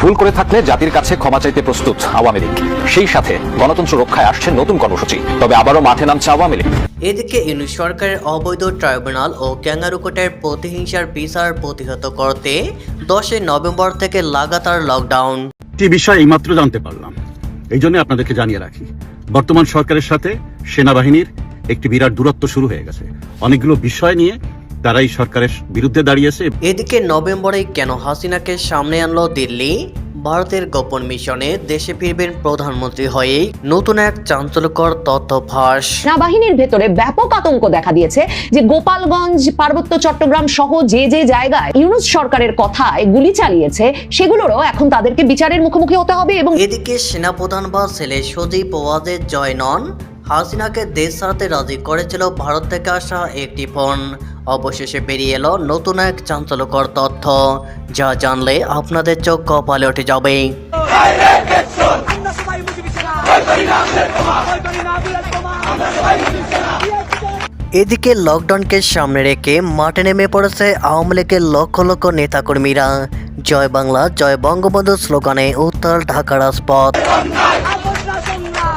ভুল করে থাকলে জাতির কাছে ক্ষমা চাইতে প্রস্তুত আওয়ামী লীগ। সেই সাথে গণতন্ত্র রক্ষায় আসছে নতুন কর্মসূচি। তবে আবারও মাঠে নামছে আওয়ামী লীগ। এদিকে ইউনিট সরকারের অবৈধ ট্রাইব্যুনাল ও ক্যাঙ্গারুকোটের প্রতিহিংসার বিচার প্রতিহত করতে দশই নভেম্বর থেকে লাগাতার লকডাউন। একটি বিষয় এইমাত্র জানতে পারলাম। এই জন্য আপনাদেরকে জানিয়ে রাখি বর্তমান সরকারের সাথে সেনাবাহিনীর একটি বিরাট দূরত্ব শুরু হয়ে গেছে। অনেকগুলো বিষয় নিয়ে তারা এই সরকারের বিরুদ্ধে দাঁড়িয়েছে। এদিকে নভেম্বরে কেন হাসিনাকে সামনে আনলো দিল্লি? ভারতের গোপন মিশনে দেশে ফিরবেন প্রধানমন্ত্রী হয়েই নতুন এক চাঞ্চল্যকর তথ্য ফাঁস। সেনাবাহিনীর ভেতরে ব্যাপক আতঙ্ক দেখা দিয়েছে যে গোপালগঞ্জ পার্বত্য চট্টগ্রাম সহ যে যে জায়গায় ইউনুস সরকারের কথায় গুলি চালিয়েছে সেগুলোরও এখন তাদেরকে বিচারের মুখোমুখি হতে হবে এবং এদিকে সেনাপ্রধান বা ছেলে সজীব ওয়াজের জয় নন হাসিনাকে দেশ ছাড়তে রাজি করেছিল ভারত থেকে আসা একটি ফোন। অবশেষে বেরিয়ে এলো নতুন এক চাঞ্চল্যকর তথ্য। যা জানলে আপনাদের চোখ কপালে উঠে যাবে। এদিকে লকডাউনকে সামনে রেখে মাঠে নেমে পড়েছে আওয়ামী লীগের লক্ষ লক্ষ নেতাকর্মীরা। জয় বাংলা, জয় বঙ্গবন্ধু স্লোগানে উত্তর ঢাকা রাজপথ।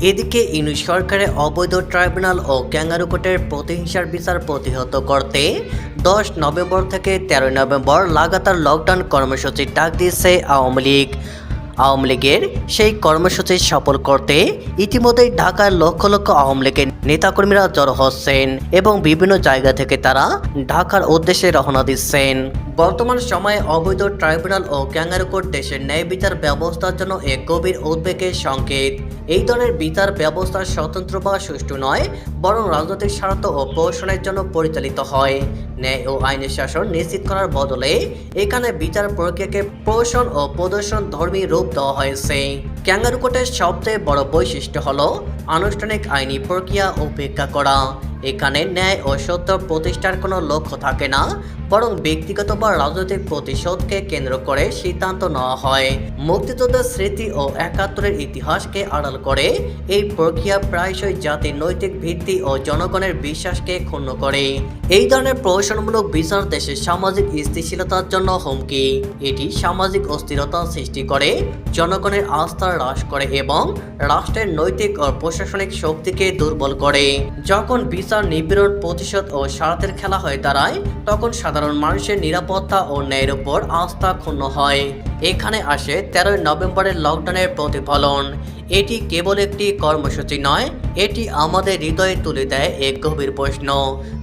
এদিকে ইনু সরকারের অবৈধ ট্রাইব্যুনাল ও ক্যাঙ্গারুকোটের প্রতিহিংসার বিচার প্রতিহত করতে দশ নভেম্বর থেকে তেরোই নভেম্বর লাগাতার লকডাউন কর্মসূচির ডাক দিয়েছে আওয়ামী লীগ। আওয়ামী লীগের সেই কর্মসূচি সফল করতে ইতিমধ্যেই ঢাকার লক্ষ লক্ষ আওয়ামী লীগের নেতাকর্মীরা জড়ো হচ্ছেন এবং বিভিন্ন জায়গা থেকে তারা ঢাকার উদ্দেশ্যে রওনা দিচ্ছেন। বর্তমান সময়ে অবৈধ ট্রাইব্যুনাল ও ক্যাঙ্গারুকোট দেশের ন্যায় বিচার ব্যবস্থার জন্য এক গভীর উদ্বেগের সংকেত। এই ধরনের বিচার ব্যবস্থা স্বতন্ত্র বা সুষ্ঠু নয়, বরং রাজনৈতিক স্বার্থ ও প্রশাসনের জন্য পরিচালিত হয়। ন্যায় ও আইনের শাসন নিশ্চিত করার বদলে এখানে বিচার প্রক্রিয়াকে প্রশাসন ও প্রদর্শন ধর্মী রূপ দেওয়া হয়েছে। ক্যাঙ্গারুকোটের সবচেয়ে বড় বৈশিষ্ট্য হল আনুষ্ঠানিক আইনি প্রক্রিয়া উপেক্ষা করা। এখানে ন্যায় ও সত্য প্রতিষ্ঠার কোনো লক্ষ্য থাকে না, বরং ব্যক্তিগত বা রাজনৈতিক প্রতিশোধকে কেন্দ্র করে সিদ্ধান্ত নেওয়া হয়। মুক্তিযুদ্ধের স্মৃতি ও একাত্তরের ইতিহাসকে আড়াল করে এই প্রক্রিয়া প্রায়শই জাতির নৈতিক ভিত্তি ও জনগণের বিশ্বাসকে ক্ষুণ্ণ করে। এই ধরনের প্রহসনমূলক বিচার দেশের সামাজিক স্থিতিশীলতার জন্য হুমকি। এটি সামাজিক অস্থিরতা সৃষ্টি করে, জনগণের আস্থা হ্রাস করে এবং রাষ্ট্রের নৈতিক ও প্রশাসনিক শক্তিকে দুর্বল করে। যখন বিচার, নিপীড়ন, প্রতিশোধ ও স্বার্থের খেলা হয়ে দাঁড়ায়, তখন সাধারণ মানুষের নিরাপত্তা ও ন্যায়ের উপর আস্থা ক্ষুণ্ণ হয়। এখানে আসে তেরোই নভেম্বরের লকডাউনের প্রতিফলন। এটি কেবল একটি কর্মসূচি নয় এটি আমাদের হৃদয়ে তুলে দেয় এক গভীর প্রশ্ন।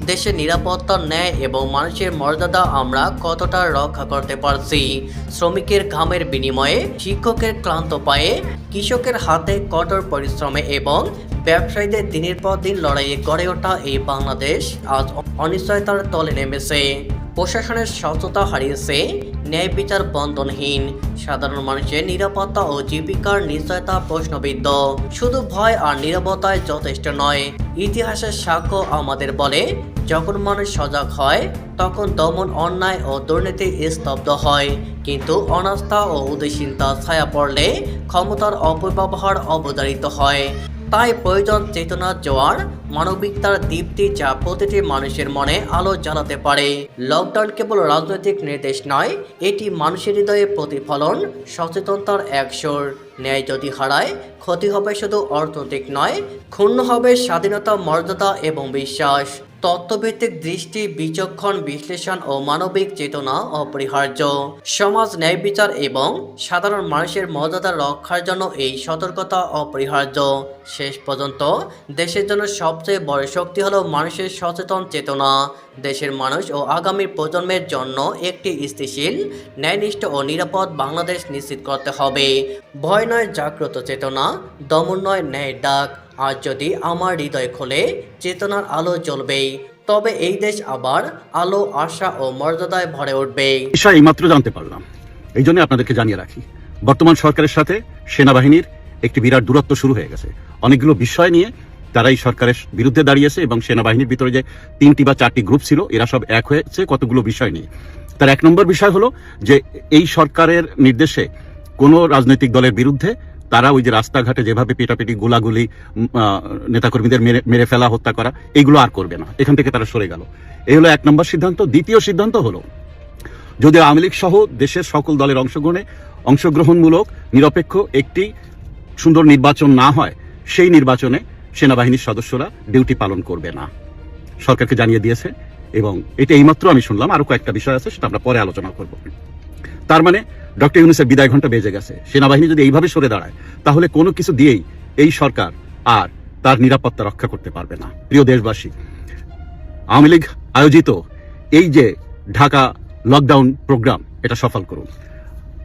দেশের নিরাপত্তা, ন্যায় এবং মানুষের মর্যাদা আমরা কতটা রক্ষা করতে পারছি? শ্রমিকের ঘামের বিনিময়ে, শিক্ষকের ক্লান্ত পায়ে, কৃষকের হাতে কঠোর পরিশ্রমে এবং ব্যবসায়ীদের দিনের পর দিন লড়াইয়ে গড়ে ওঠা এই বাংলাদেশ আজ অনিশ্চয়তার তলে নেমেছে। প্রশাসনের স্বচ্ছতা হারিয়েছে ন্যায় বিচার বন্ধনহীন। সাধারণ মানুষের নিরাপত্তা ও জীবিকার নিশ্চয়তা প্রশ্নবিদ্ধ। শুধু ভয় আর নিরাপত্তায় যথেষ্ট নয়। ইতিহাসের সাক্ষ্য আমাদের বলে, যখন মানুষ সজাগ হয়, তখন দমন অন্যায় ও দুর্নীতি স্তব্ধ হয়। কিন্তু অনাস্থা ও উদাসীনতা ছায়া পড়লে ক্ষমতার অপব্যবহার অবধারিত হয়। তাই প্রয়োজন চেতনার জোয়ার, মানবিকতার দীপ্তি যা প্রতিটি মানুষের মনে আলো জ্বালাতে পারে। লকডাউন কেবল রাজনৈতিক নির্দেশ নয়, এটি মানুষের হৃদয়ে প্রতিফলন, সচেতনতার এক সুর। ন্যায় যদি হারায়, ক্ষতি হবে শুধু অর্থনৈতিক নয়, ক্ষুণ্ণ হবে স্বাধীনতা, মর্যাদা এবং বিশ্বাস। তত্ত্বভিত্তিক দৃষ্টি, বিচক্ষণ বিশ্লেষণ ও মানবিক চেতনা অপরিহার্য। সমাজ, ন্যায় বিচার এবং সাধারণ মানুষের মর্যাদা রক্ষার জন্য এই সতর্কতা অপরিহার্য। শেষ পর্যন্ত দেশের জন্য সবচেয়ে বড় শক্তি হলো মানুষের সচেতন চেতনা। দেশের মানুষ ও আগামী প্রজন্মের জন্য একটি স্থিতিশীল, ন্যায়নিষ্ঠ ও নিরাপদ বাংলাদেশ নিশ্চিত করতে হবে। ভয় নয় জাগ্রত চেতনা, দমন নয় ন্যায় ডাক। আর যদি আমার হৃদয় খোলে, চেতনার আলো জ্বলবেই। তবে এই দেশ আবার আলো, আশা ও মর্যাদায় ভরে উঠবে। বিষয় এইমাত্র জানতে পারলাম। এই জন্য আপনাদেরকে জানিয়ে রাখি, বর্তমান সরকারের সাথে সেনাবাহিনীর একটি বিরাট দূরত্ব শুরু হয়ে গেছে। অনেকগুলো বিষয় নিয়ে তারা এই সরকারের বিরুদ্ধে দাঁড়িয়েছে এবং সেনাবাহিনীর ভিতরে যে তিনটি বা চারটি গ্রুপ ছিল, এরা সব এক হয়েছে কতগুলো বিষয় নিয়ে। তার এক নম্বর বিষয় হলো যে এই সরকারের নির্দেশে কোনো রাজনৈতিক দলের বিরুদ্ধে তারা ওই যে রাস্তাঘাটে যেভাবে পেটাপেটি, গোলাগুলি নেতাকর্মীদের মেরে মেরে ফেলা, হত্যা করা, এগুলো আর করবে না। এখান থেকে তারা সরে গেল। এই হলো এক নম্বর সিদ্ধান্ত। দ্বিতীয় সিদ্ধান্ত হলো যদি আওয়ামী লীগ সহ দেশের সকল দলের অংশগ্রহণে অংশগ্রহণমূলক, নিরপেক্ষ একটি সুন্দর নির্বাচন না হয়, সেই নির্বাচনে সেনাবাহিনীর সদস্যরা ডিউটি পালন করবে না। সরকারকে জানিয়ে দিয়েছে এবং এটা এইমাত্র আমি শুনলাম, আরও কয়েকটা বিষয় আছে, সেটা আমরা পরে আলোচনা করব। তার মানে ডক্টর ইউনুসের বিদায় ঘণ্টা বেজে গেছে। সেনাবাহিনী যদি এইভাবে সরে দাঁড়ায়, তাহলে কোনো কিছু দিয়েই এই সরকার আর তার নিরাপত্তা রক্ষা করতে পারবে না। প্রিয় দেশবাসী, আওয়ামী লীগ আয়োজিত এই যে ঢাকা লকডাউন প্রোগ্রাম, এটা সফল করুন।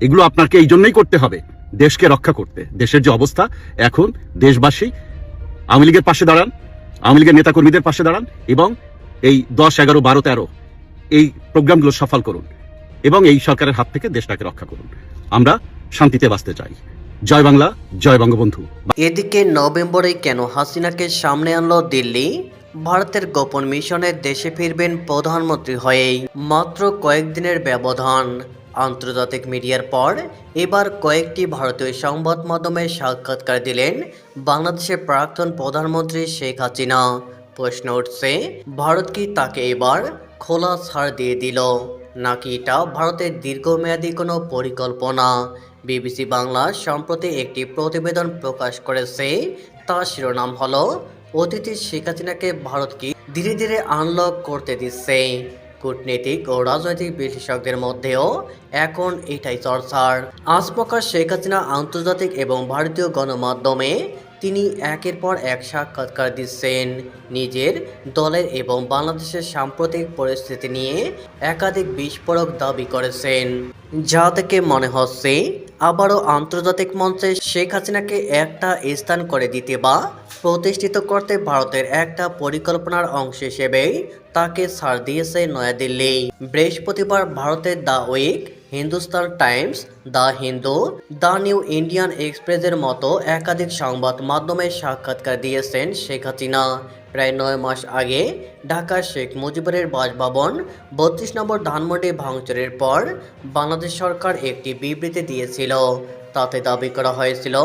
এগুলো আপনাকে এই জন্যই করতে হবে, দেশকে রক্ষা করতে। দেশের যে অবস্থা, এখন দেশবাসী আওয়ামী লীগের পাশে দাঁড়ান, আওয়ামী লীগের নেতাকর্মীদের পাশে দাঁড়ান এবং এই দশ, এগারো, বারো, তেরো এই প্রোগ্রামগুলো সফল করুন এবং এই সরকারের হাত থেকে দেশটাকে রক্ষা করুন। আমরা শান্তিতে বাঁচতে চাই। জয় বাংলা, জয় বঙ্গবন্ধু। এদিকে নভেম্বরে কেন হাসিনাকে সামনে আনলো দিল্লি? ভারতের গোপন মিশনে দেশে ফিরবেন প্রধানমন্ত্রী হয়েই মাত্র কয়েকদিনের ব্যবধান। আন্তর্জাতিক মিডিয়ার পর এবার কয়েকটি ভারতীয় সংবাদ মাধ্যমে সাক্ষাৎকার দিলেন বাংলাদেশের প্রাক্তন প্রধানমন্ত্রী শেখ হাসিনা। প্রশ্ন উঠছে, ভারত কি তাকে এবার খোলা ছাড় দিয়ে দিল? নাকি এটা ভারতের দীর্ঘমেয়াদী কোনো পরিকল্পনা? বিবিসি বাংলা সম্প্রতি একটি প্রতিবেদন প্রকাশ করেছে। তার শিরোনাম হল, অতিথি শেখ হাসিনাকে ভারত কি ধীরে ধীরে আনলক করতে দিচ্ছে? কূটনীতিক ও রাজনৈতিক বিশেষজ্ঞের মধ্যেও এখন এটাই চর্চার। আজ প্রকাশ শেখ হাসিনা আন্তর্জাতিক এবং ভারতীয় গণমাধ্যমে তিনি একের পর এক সাক্ষাৎকার দিচ্ছেন। নিজের দলের এবং বাংলাদেশের সাম্প্রতিক পরিস্থিতি নিয়ে একাধিক বিস্ফোরক দাবি করেছেন। যা থেকে মনে হচ্ছে, আবারও আন্তর্জাতিক মঞ্চে শেখ হাসিনাকে একটা স্থান করে দিতে বা প্রতিষ্ঠিত করতে ভারতের একটা পরিকল্পনার অংশ হিসেবেই তাকে ছাড় দিয়েছে নয়াদিল্লি। বৃহস্পতিবার ভারতের the Week, Hindustan Times, the Hindu, the New Indian এক্সপ্রেসের মতো একাধিক সংবাদ মাধ্যমে সাক্ষাৎকার দিয়েছেন শেখ হাসিনা। প্রায় নয় মাস আগে ঢাকার শেখ মুজিবুরের বাসভবন বত্রিশ নম্বর ধানমন্ডি ভাঙচুরের পর বাংলাদেশ সরকার একটি বিবৃতি দিয়েছিল। তাতে দাবি করা হয়েছিল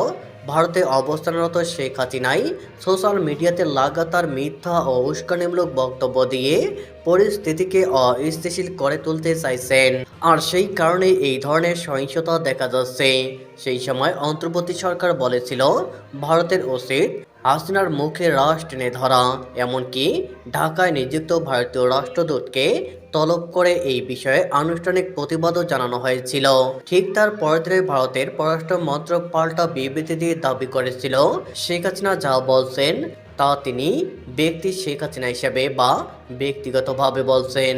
ভারতে অবস্থানরত শেখ হাসিনাই সোশ্যাল মিডিয়াতে লাগাতার মিথ্যা ও উস্কানিমূলক বক্তব্য দিয়ে পরিস্থিতিকে অস্থিতিশীল করে তুলতে চাইছেন। আর সেই কারণে এই ধরনের সহিংসতা দেখা যাচ্ছে। সেই সময় অন্তর্বর্তী সরকার বলেছিল, ভারতের উচিত হাসিনার মুখে রস টেনে ধরা, এমনকি ঢাকায় নিযুক্ত ভারতীয় রাষ্ট্রদূতকে তলব করে এই বিষয়ে আনুষ্ঠানিক প্রতিবাদও জানানো হয়েছিল। ঠিক তার পরে ভারতের পররাষ্ট্র মন্ত্রক পাল্টা বিবৃতি দিয়ে দাবি করেছিল, শেখ হাসিনা যা বলছেন তা তিনি ব্যক্তি শেখ হাসিনা হিসেবে বা ব্যক্তিগতভাবে বলছেন।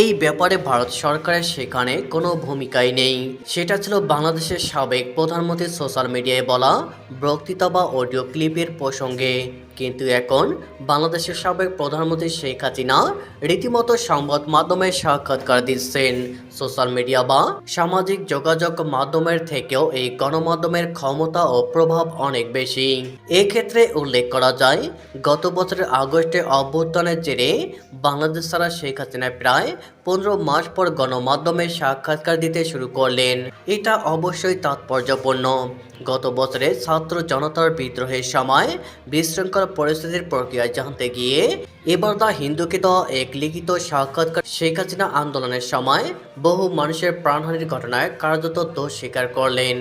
এই ব্যাপারে ভারত সরকারের সেখানে কোনো ভূমিকাই নেই। সেটা ছিল বাংলাদেশের সাবেক প্রধানমন্ত্রীর সোশ্যাল মিডিয়ায় বলা বক্তৃতা বা অডিও ক্লিপের প্রসঙ্গে। কিন্তু এখন বাংলাদেশের সাবেক প্রধানমন্ত্রী শেখ হাসিনা রীতিমতো সংবাদ মাধ্যমে সাক্ষাৎকার দিচ্ছেন। সোশ্যাল মিডিয়া বা সামাজিক যোগাযোগ মাধ্যমের থেকেও এই গণমাধ্যমের ক্ষমতা ও প্রভাব অনেক বেশি। এক্ষেত্রে উল্লেখ করা যায়, গত বছরের আগস্টে অভ্যুত্থানের জেরে বাংলাদেশ ছাড়া শেখ হাসিনা প্রায় পনেরো মাস পর গণমাধ্যমে সাক্ষাৎকার দিতে শুরু করলেন। এটা অবশ্যই তাৎপর্যপূর্ণ। গত বছরে ছাত্র জনতার বিদ্রোহের সময় বিশৃঙ্খল পরিস্থিতির প্রক্রিয়া জানতে গিয়ে এবার দা হিন্দুকে দেওয়া এক লিখিত সাক্ষাৎকার শেখ হাসিনা আন্দোলনের সময় বহু মানুষের প্রাণহানির ঘটনায় কার্যত দোষ স্বীকার করলেন।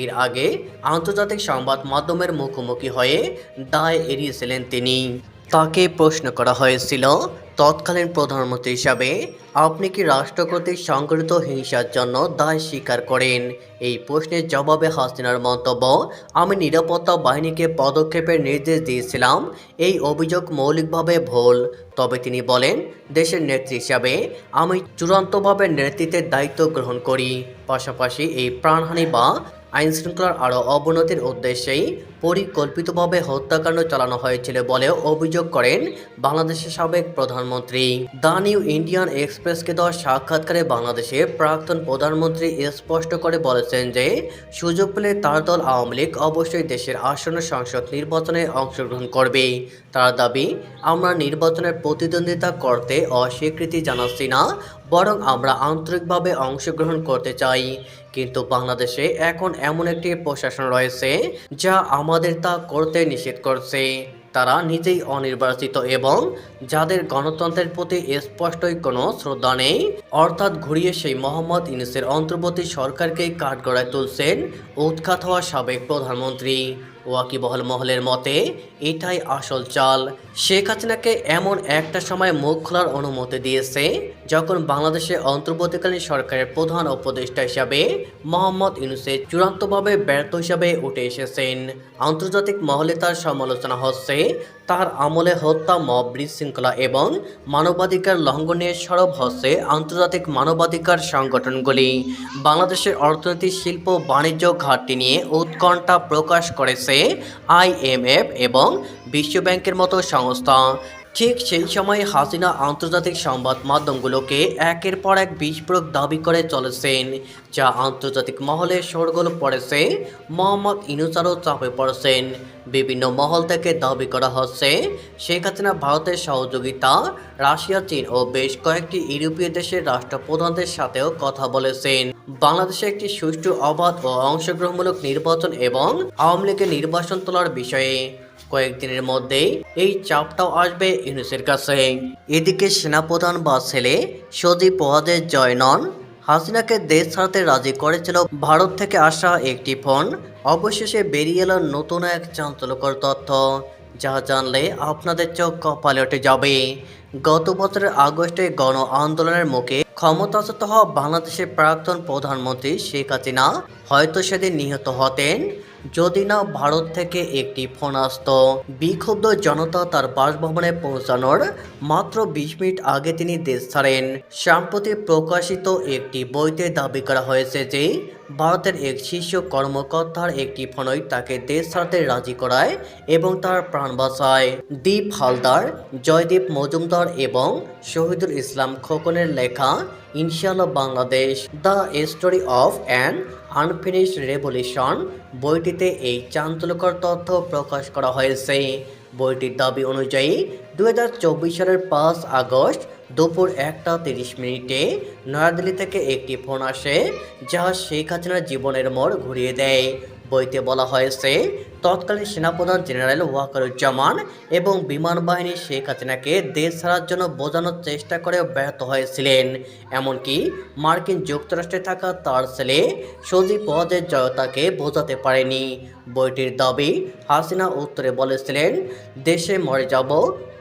এর আগে আন্তর্জাতিক সংবাদ মাধ্যমের মুখোমুখি হয়ে দায় এড়িয়েছিলেন তিনি। তাকে প্রশ্ন করা হয়েছিল, তৎকালীন প্রধানমন্ত্রী হিসাবে আপনি কি রাষ্ট্র কর্তৃক সংগঠিত হিংসার জন্য দায় স্বীকার করেন? এই প্রশ্নের জবাবে হাসিনার মন্তব্য, আমি নিরাপত্তা বাহিনীকে পদক্ষেপের নির্দেশ দিয়েছিলাম। এই অভিযোগ মৌলিকভাবে ভুল। তবে তিনি বলেন, দেশের নেত্রী হিসাবে আমি চূড়ান্তভাবে নেতৃত্বের দায়িত্ব গ্রহণ করি। পাশাপাশি এই প্রাণহানি বা আইন শৃঙ্খলার আরও অবনতির উদ্দেশ্যেই পরিকল্পিতভাবে হত্যাকাণ্ড চালানো হয়েছিল বলে অভিযোগ করেন বাংলাদেশের সাবেক প্রধানমন্ত্রী। দ্য নিউ ইন্ডিয়ান এক্সপ্রেসকে দেওয়া সাক্ষাৎকারে বাংলাদেশের প্রাক্তন প্রধানমন্ত্রী স্পষ্ট করে বলেছেন যে, সুযোগ পেলে তার দল আওয়ামী লীগ অবশ্যই দেশের আসন্ন সংসদ নির্বাচনে অংশগ্রহণ করবে। তার দাবি, আমরা নির্বাচনের প্রতিদ্বন্দ্বিতা করতে অস্বীকৃতি জানাচ্ছি না, বরং আমরা আন্তরিকভাবে অংশগ্রহণ করতে চাই। কিন্তু বাংলাদেশে এখন এমন একটি প্রশাসন রয়েছে যা আমাদের তা করতে নিষেধ করছে। তারা নিজেই অনির্বাচিত এবং যাদের গণতন্ত্রের প্রতি স্পষ্টই কোনো শ্রদ্ধা নেই, অর্থাৎ ঘুরিয়ে সেই মোহাম্মদ ইউনুসের অন্তর্বর্তী সরকারকেই কাঠগড়ায় তুলছেন উৎখাত হওয়া সাবেক প্রধানমন্ত্রী। ওয়াকিবহল মহলের মতে, এটাই আসল চাল। শেখ হাসিনাকে এমন একটা সময় মুখ খোলার অনুমতি দিয়েছে, যখন বাংলাদেশে অন্তর্বর্তীকালীন সরকারের প্রধান উপদেষ্টা হিসাবে মোহাম্মদ ইউনুসে চূড়ান্তভাবে ব্যর্থ হিসাবে উঠে এসেছেন। আন্তর্জাতিক মহলে তার সমালোচনা হচ্ছে তার আমলে হত্যা, মব, বিশৃঙ্খলা এবং মানবাধিকার লঙ্ঘনের সরব হচ্ছে আন্তর্জাতিক মানবাধিকার সংগঠনগুলি। বাংলাদেশের অর্থনীতি, শিল্প, বাণিজ্য ঘাটতি নিয়ে উৎকণ্ঠা প্রকাশ করেছে আইএমএফ এবং বিশ্বব্যাংকের মতো সংস্থা। ঠিক সেই সময় হাসিনা আন্তর্জাতিক সংবাদ মাধ্যমগুলোকে একের পর এক বিস্ফোরক দাবি করে চলেছেন, যা আন্তর্জাতিক মহলে শোরগোল পড়েছে, মোহাম্মদ ইনুসারও চাপে পড়েছেন। বিভিন্ন মহল থেকে দাবি করা হচ্ছে, শেখ হাসিনা ভারতের সহযোগিতা, রাশিয়া, চীন ও বেশ কয়েকটি ইউরোপীয় দেশের রাষ্ট্রপ্রধানদের সাথেও কথা বলেছেন। বাংলাদেশে একটি সুষ্ঠু অবাধ ও অংশগ্রহণমূলক নির্বাচন এবং আওয়ামী লীগের নির্বাচন তোলার বিষয়ে কয়েকদিনের মধ্যেই এই চাপটাও আসবে ইউনুসের কাছে। এদিকে সেনাপ্রধান বা ছেলে সজীব ওয়াজের জয় নন, হাসিনাকে দেশ ছাড়তে রাজি করেছিল ভারত থেকে আসা একটি ফোন, অবশেষে বেরিয়ে এলো নতুন এক চাঞ্চল্যকর তথ্য। যা জানলে আপনাদের চোখ কপালে উঠে যাবে। গত বছরের আগস্টে গণ আন্দোলনের মুখে ক্ষমতাচ্যুত হওয়া বাংলাদেশের প্রাক্তন প্রধানমন্ত্রী শেখ হাসিনা হয়তো সেদিন নিহত হতেন। যদি না ভারত থেকে একটি ফোন আসত বিক্ষুব্ধ জনতা তার বাসভবনে পৌঁছানোর মাত্র বিশ মিনিট আগে তিনি দেশ ছাড়েন। সাম্প্রতিক প্রকাশিত একটি বইতে দাবি করা হয়েছে যে, ভারতের এক শীর্ষ কর্মকর্তার একটি ফোনই তাকে দেশ ছাড়তে রাজি করায় এবং তার প্রাণ বাঁচায়। দীপ হালদার, জয়দীপ মজুমদার এবং শহীদুল ইসলাম খোকনের লেখা ইনশাল্লাহ Bangladesh, the story of an unfinished revolution, বইটিতে এই চাঞ্চল্যকর তথ্য প্রকাশ করা হয়েছে। বইটির দাবি অনুযায়ী দুহাজার চব্বিশ সালের পাঁচ আগস্ট দুপুর একটা তিরিশ মিনিটে নয়াদিল্লি থেকে একটি ফোন আসে, যা শেখ হাসিনার জীবনের মোড় ঘুরিয়ে দেয়। বইতে বলা হয়েছে, তৎকালীন সেনাপ্রধান জেনারেল ওয়াকারুজ্জামান এবং বিমান বাহিনী শেখ হাসিনাকে দেশ ছাড়ার জন্য বোঝানোর চেষ্টা করে ব্যর্থ হয়েছিলেন। এমনকি মার্কিন যুক্তরাষ্ট্রে থাকা তার ছেলে সজীব পদের জয়তাকে বোঝাতে পারেনি। বইটির দাবি, হাসিনা উত্তরে বলেছিলেন, দেশে মরে যাব,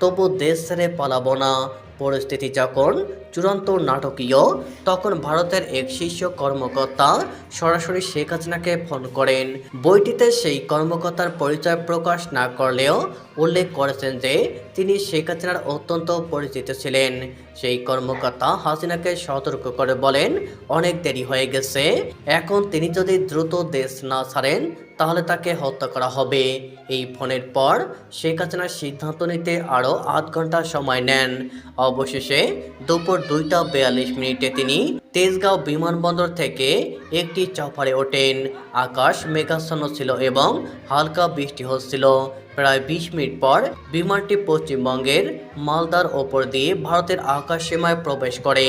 তবু দেশ ছেড়ে পালাবো না। পরিস্থিতি যখন চূড়ান্ত নাটকীয়, তখন ভারতের এক শীর্ষ কর্মকর্তা সরাসরি শেখ হাসিনাকে ফোন করেন। বইটিতে সেই কর্মকর্তার পরিচয় প্রকাশ না করলেও উল্লেখ করেছেন যে তিনি শেখ হাসিনার অত্যন্ত পরিচিত ছিলেন। সেই কর্মকর্তা হাসিনাকে সতর্ক করে বলেন, অনেক দেরি হয়ে গেছে। এখন তিনি যদি দ্রুত দেশ না ছাড়েন, তাহলে তাকে হত্যা করা হবে। এই ফোনের পর শেখ হাসিনার সিদ্ধান্ত নিতে আরও আধ ঘণ্টা সময় নেন। অবশেষে দুপুর দুইটা বিয়াল্লিশ মিনিটে তিনি তেজগাঁও বিমানবন্দর থেকে একটি চপারে ওঠেন। আকাশ মেঘাচ্ছন্ন ছিল এবং হালকা বৃষ্টি হচ্ছিল। প্রায় বিশ মিনিট পর বিমানটি পশ্চিমবঙ্গের মালদার ওপর দিয়ে ভারতের আকাশ সীমায় প্রবেশ করে।